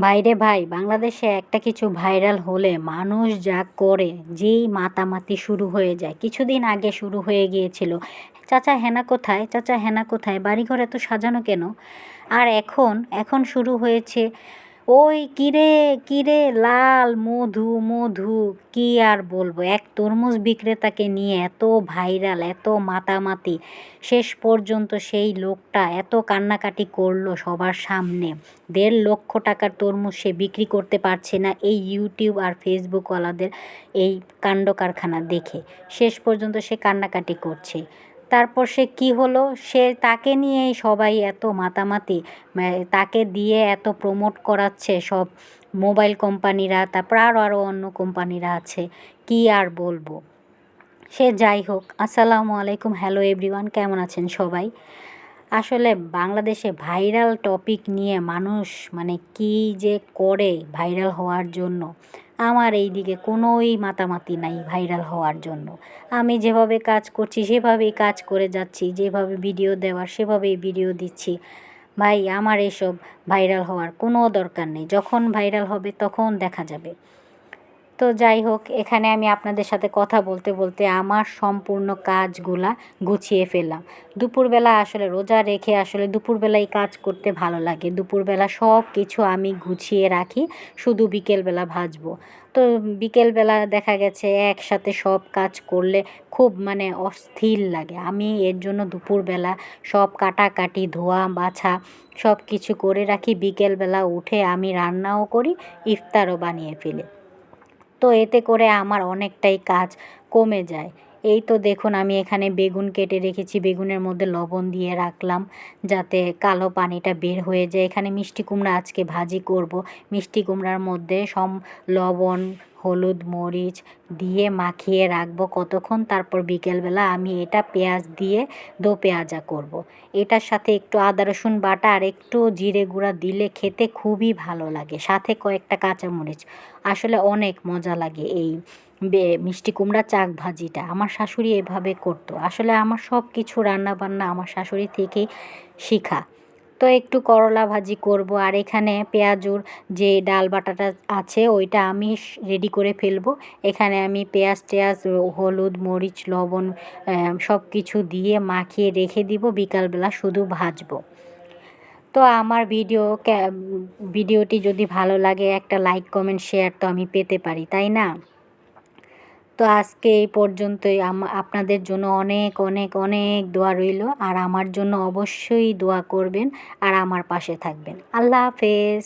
ভাইরে ভাই, বাংলাদেশে একটা কিছু ভাইরাল হলে মানুষ যা করে, যেই মাতামাতি শুরু হয়ে যায়। কিছুদিন আগে শুরু হয়ে গিয়েছিল। চাচা হেনা কোথায়? চাচা হেনা কোথায়? বাড়িঘর এত সাজানো কেন? আর এখন এখন শুরু হয়েছে ওই কিরে কিরে লাল, মধু মধু, কি আর বলব? এক তরমুজ বিক্রেতাকে নিয়ে এত ভাইরাল, এত মাতামাতি। শেষ পর্যন্ত সেই লোকটা এত কান্নাকাটি করল সবার সামনে। দেড় লক্ষ টাকার তরমুজ সে বিক্রি করতে পারছে না এই ইউটিউব আর ফেসবুকওয়ালাদের এই কাণ্ড কারখানা দেখে। শেষ পর্যন্ত সে কান্নাকাটি করছে। তারপর সে কি হলো? সে তাকে নিয়েই সবাই এত মাতামাতি তাকে দিয়ে এত প্রমোট করাচ্ছে সব মোবাইল কোম্পানিরা তারপর আরও আরও অন্য কোম্পানিরা আছে। কি আর বলব? সে যাই হোক, আসসালামু আলাইকুম হ্যালো এভরিওয়ান কেমন আছেন সবাই? আসলে বাংলাদেশে ভাইরাল টপিক নিয়ে মানুষ মানে কি যে করে ভাইরাল হওয়ার জন্য। আমার এই দিকে কোনোই মাতামাতি নাই ভাইরাল হওয়ার জন্য। আমি যেভাবে কাজ করছি, সেভাবেই কাজ করে যাচ্ছি, যেভাবে ভিডিও দেওয়ার, সেভাবেই ভিডিও দিচ্ছি। ভাই, আমার এসব ভাইরাল হওয়ার কোনো দরকার নেই। যখন ভাইরাল হবে, তখন দেখা যাবে। তো যাই হোক, এখানে আমি আপনাদের সাথে কথা বলতে বলতে আমার সম্পূর্ণ কাজগুলা গুছিয়ে ফেললাম। দুপুরবেলা আসলে রোজা রেখে আসলে দুপুরবেলায় কাজ করতে ভালো লাগে। দুপুরবেলা সব কিছু আমি গুছিয়ে রাখি, শুধু বিকেলবেলা ভাজবো। তো বিকেলবেলা দেখা গেছে একসাথে সব কাজ করলে খুব মানে অস্থির লাগে। আমি এর জন্য দুপুরবেলা সব কাটাকাটি, ধোয়া, বাছা সব কিছু করে রাখি। বিকেলবেলা উঠে আমি রান্নাও করি, ইফতারও বানিয়ে ফেলি। তো এতে করে আমার অনেকটাই কাজ কমে যায়। এই তো দেখুন, আমি এখানে বেগুন কেটে রেখেছি। বেগুনের মধ্যে লবণ দিয়ে রাখলাম যাতে কালো পানিটা বের হয়ে যায়। এখানে মিষ্টি কুমড়া আজকে ভাজি করব। মিষ্টি কুমড়ার মধ্যে সম লবণ হলুদ মরিচ দিয়ে মাখিয়ে রাখব কতক্ষণ? তারপর বিকেলবেলা আমি এটা পেঁয়াজ দিয়ে দো পেঁয়াজা করব। এটার সাথে একটু আদা, রসুন বাটা আর একটু জিরে গুঁড়া দিলে খেতে খুবই ভালো লাগে। সাথে কয়েকটা কাঁচামরিচ। আসলে অনেক মজা লাগে এই মিষ্টি কুমড়া চাক ভাজিটা। আমার শাশুড়ি এভাবে করতো। আসলে আমার সব কিছু রান্না বান্না আমার শাশুড়ি থেকেই শেখা। তো একটু করলা ভাজি করব। আর এখানে পেঁয়াজুর যে ডাল বাটাটা আছে, ওইটা আমি রেডি করে ফেলব। এখানে আমি পেঁয়াজ টেয়াজ, হলুদ, মরিচ, লবণ সব কিছু দিয়ে মাখিয়ে রেখে দিব। বিকালবেলা শুধু ভাজবো। তো আমার ভিডিও ভিডিওটি যদি ভালো লাগে, একটা লাইক, কমেন্ট, শেয়ার তো আমি পেতে পারি, তাই না? তো আজকে এই পর্যন্তই। আপনাদের জন্য অনেক অনেক অনেক দোয়া রইল। আর আমার জন্য অবশ্যই দোয়া করবেন। আর আমার পাশে থাকবেন। আল্লাহ হাফেজ।